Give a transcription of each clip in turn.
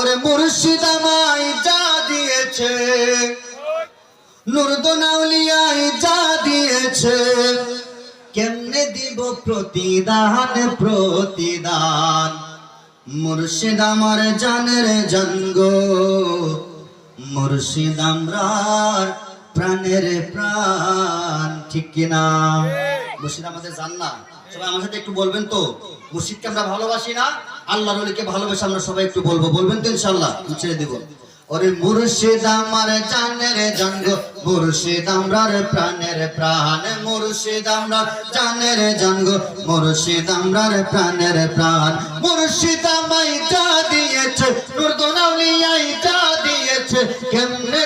ওরে মুর্শিদ আমায় যা দিয়েছে। নুরদনাউলিয়ায় যা দিয়েছে। কেমনে দিব প্রতিদান প্রতিদান? মুর্শিদ আমার জানের জঙ্গ। মুর্শিদ আমরার প্রাণের প্রাণ, ঠিক কিনা মুর্শিদ আমাদের জান না সবাই আমার সাথে একটু বলবেন তো, মুর্শিদকে আমরা ভালোবাসি না? আল্লাহ রলিকে ভালোবাসি আমরা সবাই একটু বলব, বলবেন তো ইনশাল্লাহ ছেড়ে দেবো। ওরে মুর্শিদ আমার জানের জঙ্গ মুর্শিদ আমরার প্রাণের প্রাণ, মুর্শিদ আমরা জানের জঙ্গ মুর্শিদ আমরার প্রাণের প্রাণ। মুর্শিদ আমায় যা দিয়েছে নুরদনাউলিয়াই যা দিয়েছে, কেমনে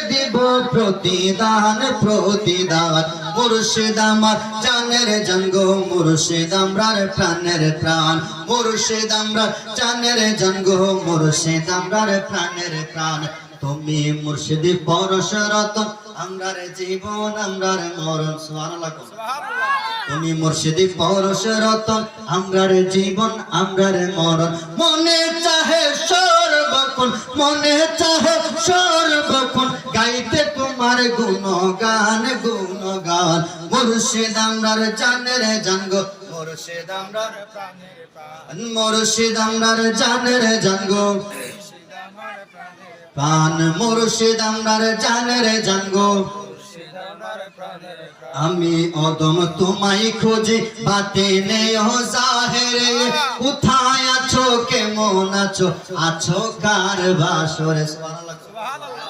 প্রতিদান প্রতিদান। মুর্শিদ আমার জানের জঙ্গ, মুর্শিদ আমরার প্রাণের প্রাণ। মুর্শিদ আমরা জানের জঙ্গ, মুর্শিদ আমরার প্রাণের প্রাণ। তুমি মুর্শিদি পরশরত আমরার জীবন, আমরার মরণ। সুবহানাল্লাহ। তুমি মুর্শিদি পরশরত আমরার জীবন, আমরার মরণ। মনে চাহে সর্বক্ষণ, মনে চাহে সর্বক্ষণ। গাইতে তোমার গুণগান গুণগান। মুর্শিদ আমরার জানের জানগ মুর্শিদ আমরার মুর্শিদ আমরার জানের জানগ প্রাণ, মুর্শিদ আমরার জানের জানগ আমি অদম তোমায় খুঁজি, বাতে নেও জাহেরে। কোথায় আছো, কেমন আছো? আছো কার বাসরে? ওরে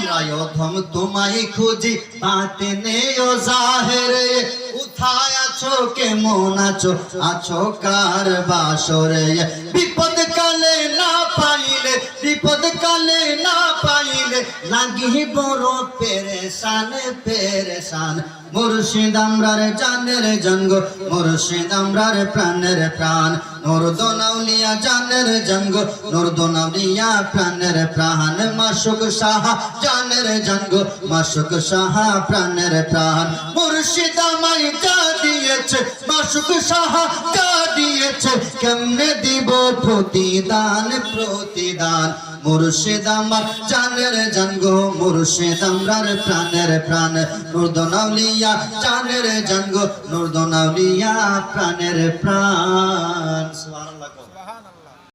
আমরা অধম তোমায় খুঁজি বাতে নেও জাহেরে। কেমন আছো? আছো কার বাসরে? বিপদ কালে না পাইলে, বিপদ কালে না পাইলে লাগি বড় পেরেশান পেরেশান। মুর্শিদ আমরার জানের জঙ্গ, মুর্শিদ আমরার প্রাণের প্রাণ। নোর জানের জঙ্গ, নোর প্রাণের প্রাণ। মাসুক সাহা জানের জঙ্গ, মাসুক সাহা প্রাণের প্রাণ। মুর্শিদ আমায় দিয়েছে মাসুক সাহা তা দিয়েছে, কেমনে দিব প্রতিদান প্রতিদান? মুর্শিদ আমার জানের জান গো, মুর্শিদ আমরার প্রাণের প্রাণ। নুরদনাউলিয়া জানের জান গো নুরদনাউলিয়া প্রাণের প্রাণ। সুবহানাল্লাহ